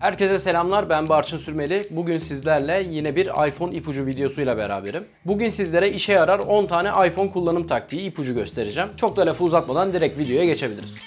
Herkese selamlar ben Barçın Sürmeli. Bugün sizlerle yine bir iPhone ipucu videosuyla beraberim. Bugün sizlere işe yarar 10 tane iPhone kullanım taktiği ipucu göstereceğim. Çok da lafı uzatmadan direkt videoya geçebiliriz.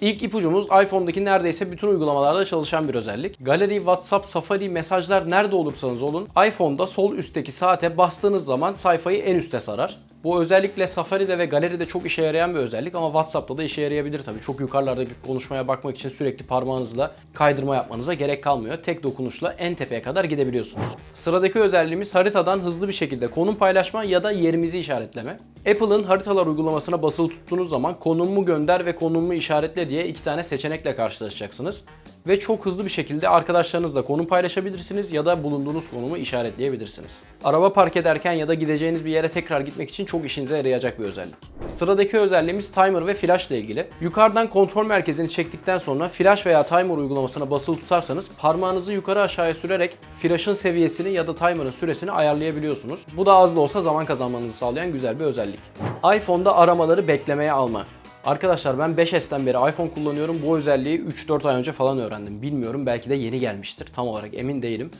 İlk ipucumuz iPhone'daki neredeyse bütün uygulamalarda çalışan bir özellik. Galeri, WhatsApp, Safari, mesajlar nerede olursanız olun iPhone'da sol üstteki saate bastığınız zaman sayfayı en üste sarar. Bu özellikle Safari'de ve Galeri'de çok işe yarayan bir özellik ama WhatsApp'ta da işe yarayabilir tabii. Çok yukarılarda konuşmaya bakmak için sürekli parmağınızla kaydırma yapmanıza gerek kalmıyor. Tek dokunuşla en tepeye kadar gidebiliyorsunuz. Sıradaki özelliğimiz haritadan hızlı bir şekilde konum paylaşma ya da yerimizi işaretleme. Apple'ın haritalar uygulamasına basılı tuttuğunuz zaman konumu gönder ve konumu işaretle diye iki tane seçenekle karşılaşacaksınız. Ve çok hızlı bir şekilde arkadaşlarınızla konum paylaşabilirsiniz ya da bulunduğunuz konumu işaretleyebilirsiniz. Araba park ederken ya da gideceğiniz bir yere tekrar gitmek için çok işinize yarayacak bir özellik. Sıradaki özelliğimiz timer ve flash ile ilgili. Yukarıdan kontrol merkezini çektikten sonra flash veya timer uygulamasına basılı tutarsanız parmağınızı yukarı aşağıya sürerek flash'ın seviyesini ya da timer'ın süresini ayarlayabiliyorsunuz. Bu da az da olsa zaman kazanmanızı sağlayan güzel bir özellik. iPhone'da aramaları beklemeye alma. Arkadaşlar ben 5S'ten beri iPhone kullanıyorum. Bu özelliği 3-4 ay önce falan öğrendim. Bilmiyorum belki de yeni gelmiştir. Tam olarak emin değilim.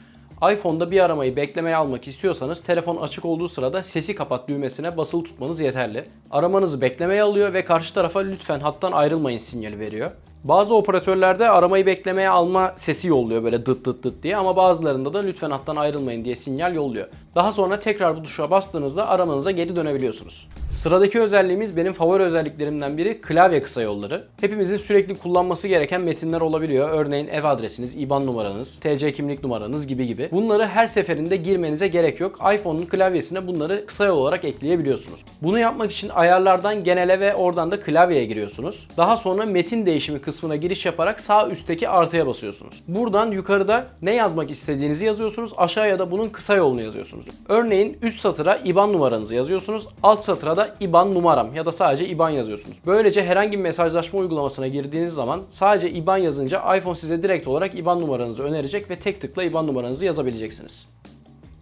iPhone'da bir aramayı beklemeye almak istiyorsanız telefon açık olduğu sırada sesi kapat düğmesine basılı tutmanız yeterli. Aramanızı beklemeye alıyor ve karşı tarafa lütfen hattan ayrılmayın sinyali veriyor. Bazı operatörlerde aramayı beklemeye alma sesi yolluyor böyle dıt dıt dıt diye ama bazılarında da lütfen hattan ayrılmayın diye sinyal yolluyor. Daha sonra tekrar bu tuşa bastığınızda aramanıza geri dönebiliyorsunuz. Sıradaki özelliğimiz benim favori özelliklerimden biri klavye kısa yolları. Hepimizin sürekli kullanması gereken metinler olabiliyor. Örneğin ev adresiniz, IBAN numaranız, TC kimlik numaranız gibi gibi. Bunları her seferinde girmenize gerek yok. iPhone'un klavyesine bunları kısa yol olarak ekleyebiliyorsunuz. Bunu yapmak için ayarlardan genele ve oradan da klavyeye giriyorsunuz. Daha sonra metin değişimi kısmına giriş yaparak sağ üstteki artıya basıyorsunuz. Buradan yukarıda ne yazmak istediğinizi yazıyorsunuz. Aşağıya da bunun kısa yolunu yazıyorsunuz. Örneğin üst satıra IBAN numaranızı yazıyorsunuz. Alt satıra da IBAN numaram ya da sadece IBAN yazıyorsunuz. Böylece herhangi bir mesajlaşma uygulamasına girdiğiniz zaman sadece IBAN yazınca iPhone size direkt olarak IBAN numaranızı önerecek ve tek tıkla IBAN numaranızı yazabileceksiniz.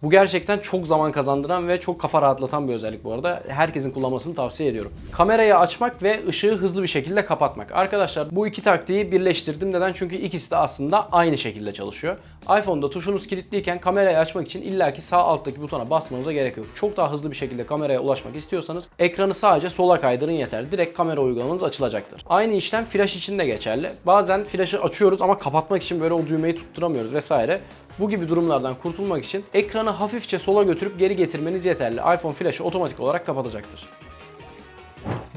Bu gerçekten çok zaman kazandıran ve çok kafa rahatlatan bir özellik bu arada. Herkesin kullanmasını tavsiye ediyorum. Kamerayı açmak ve ışığı hızlı bir şekilde kapatmak. Arkadaşlar bu iki taktiği birleştirdim. Neden? Çünkü ikisi de aslında aynı şekilde çalışıyor. iPhone'da tuşunuz kilitliyken kamerayı açmak için illaki sağ alttaki butona basmanıza gerek yok. Çok daha hızlı bir şekilde kameraya ulaşmak istiyorsanız ekranı sadece sola kaydırın yeter. Direkt kamera uygulamanız açılacaktır. Aynı işlem flash için de geçerli. Bazen flash'ı açıyoruz ama kapatmak için böyle o düğmeyi tutturamıyoruz vesaire. Bu gibi durumlardan kurtulmak için ekranı hafifçe sola götürüp geri getirmeniz yeterli. iPhone flash'ı otomatik olarak kapatacaktır.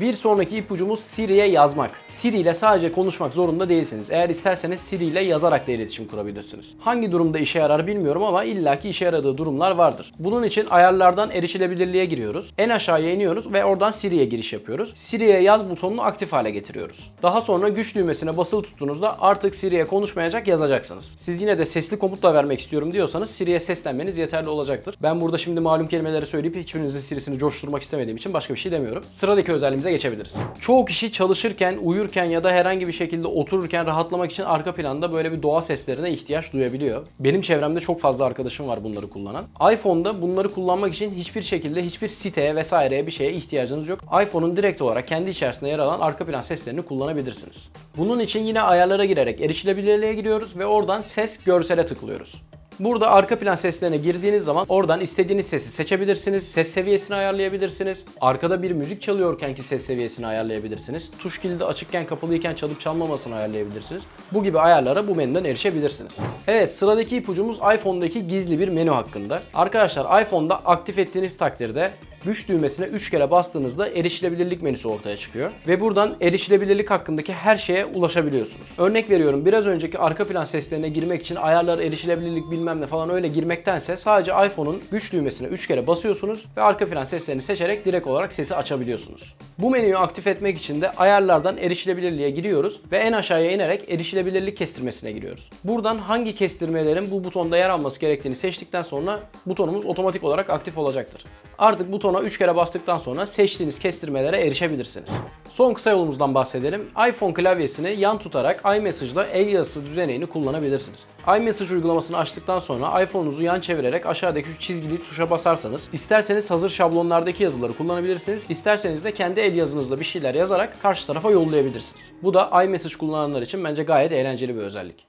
Bir sonraki ipucumuz Siri'ye yazmak. Siri ile sadece konuşmak zorunda değilsiniz. Eğer isterseniz Siri ile yazarak da iletişim kurabilirsiniz. Hangi durumda işe yarar bilmiyorum ama illaki işe yaradığı durumlar vardır. Bunun için ayarlardan erişilebilirliğe giriyoruz. En aşağıya iniyoruz ve oradan Siri'ye giriş yapıyoruz. Siri'ye yaz butonunu aktif hale getiriyoruz. Daha sonra güç düğmesine basılı tuttuğunuzda artık Siri'ye konuşmayacak yazacaksınız. Siz yine de sesli komutla vermek istiyorum diyorsanız Siri'ye seslenmeniz yeterli olacaktır. Ben burada şimdi malum kelimeleri söyleyip hiçbirinizin Siri'sini coşturmak istemediğim için başka bir şey demiyorum. Sıradaki özelliğimize geçebiliriz. Çoğu kişi çalışırken, uyurken ya da herhangi bir şekilde otururken rahatlamak için arka planda böyle bir doğa seslerine ihtiyaç duyabiliyor. Benim çevremde çok fazla arkadaşım var bunları kullanan. iPhone'da bunları kullanmak için hiçbir şekilde hiçbir siteye vesaireye bir şeye ihtiyacınız yok. iPhone'un direkt olarak kendi içerisinde yer alan arka plan seslerini kullanabilirsiniz. Bunun için yine ayarlara girerek erişilebilirliğe giriyoruz ve oradan ses görsele tıklıyoruz. Burada arka plan seslerine girdiğiniz zaman oradan istediğiniz sesi seçebilirsiniz. Ses seviyesini ayarlayabilirsiniz. Arkada bir müzik çalıyorkenki ses seviyesini ayarlayabilirsiniz. Tuş kilidi açıkken kapalıyken çalıp çalmamasını ayarlayabilirsiniz. Bu gibi ayarlara bu menüden erişebilirsiniz. Evet sıradaki ipucumuz iPhone'daki gizli bir menü hakkında. Arkadaşlar iPhone'da aktif ettiğiniz takdirde güç düğmesine 3 kere bastığınızda erişilebilirlik menüsü ortaya çıkıyor. Ve buradan erişilebilirlik hakkındaki her şeye ulaşabiliyorsunuz. Örnek veriyorum biraz önceki arka plan seslerine girmek için ayarlar erişilebilirlik bilmem ne falan öyle girmektense sadece iPhone'un güç düğmesine 3 kere basıyorsunuz ve arka plan seslerini seçerek direkt olarak sesi açabiliyorsunuz. Bu menüyü aktif etmek için de ayarlardan erişilebilirliğe giriyoruz ve en aşağıya inerek erişilebilirlik kestirmesine giriyoruz. Buradan hangi kestirmelerin bu butonda yer alması gerektiğini seçtikten sonra butonumuz otomatik olarak aktif olacaktır. Artık butona 3 kere bastıktan sonra seçtiğiniz kestirmelere erişebilirsiniz. Son kısa yolumuzdan bahsedelim. iPhone klavyesini yan tutarak iMessage'da el yazısı düzeneğini kullanabilirsiniz. iMessage uygulamasını açtıktan sonra iPhone'unuzu yan çevirerek aşağıdaki şu çizgili tuşa basarsanız isterseniz hazır şablonlardaki yazıları kullanabilirsiniz. isterseniz de kendi el yazınızla bir şeyler yazarak karşı tarafa yollayabilirsiniz. Bu da iMessage kullananlar için bence gayet eğlenceli bir özellik.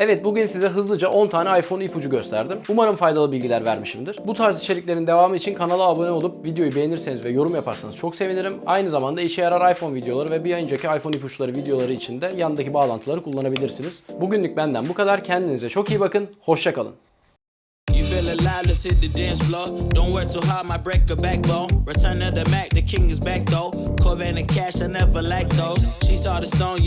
Evet bugün size hızlıca 10 tane iPhone ipucu gösterdim. Umarım faydalı bilgiler vermişimdir. Bu tarz içeriklerin devamı için kanala abone olup videoyu beğenirseniz ve yorum yaparsanız çok sevinirim. Aynı zamanda işe yarar iPhone videoları ve bir önceki iPhone ipuçları videoları için de yandaki bağlantıları kullanabilirsiniz. Bugünlük benden bu kadar. Kendinize çok iyi bakın. Hoşçakalın. Alive, let's hit the dance floor. Don't work too hard, might break a backbone. Return of the Mac, the king is back though. Corvette and cash, I never lack those. She saw the stone, you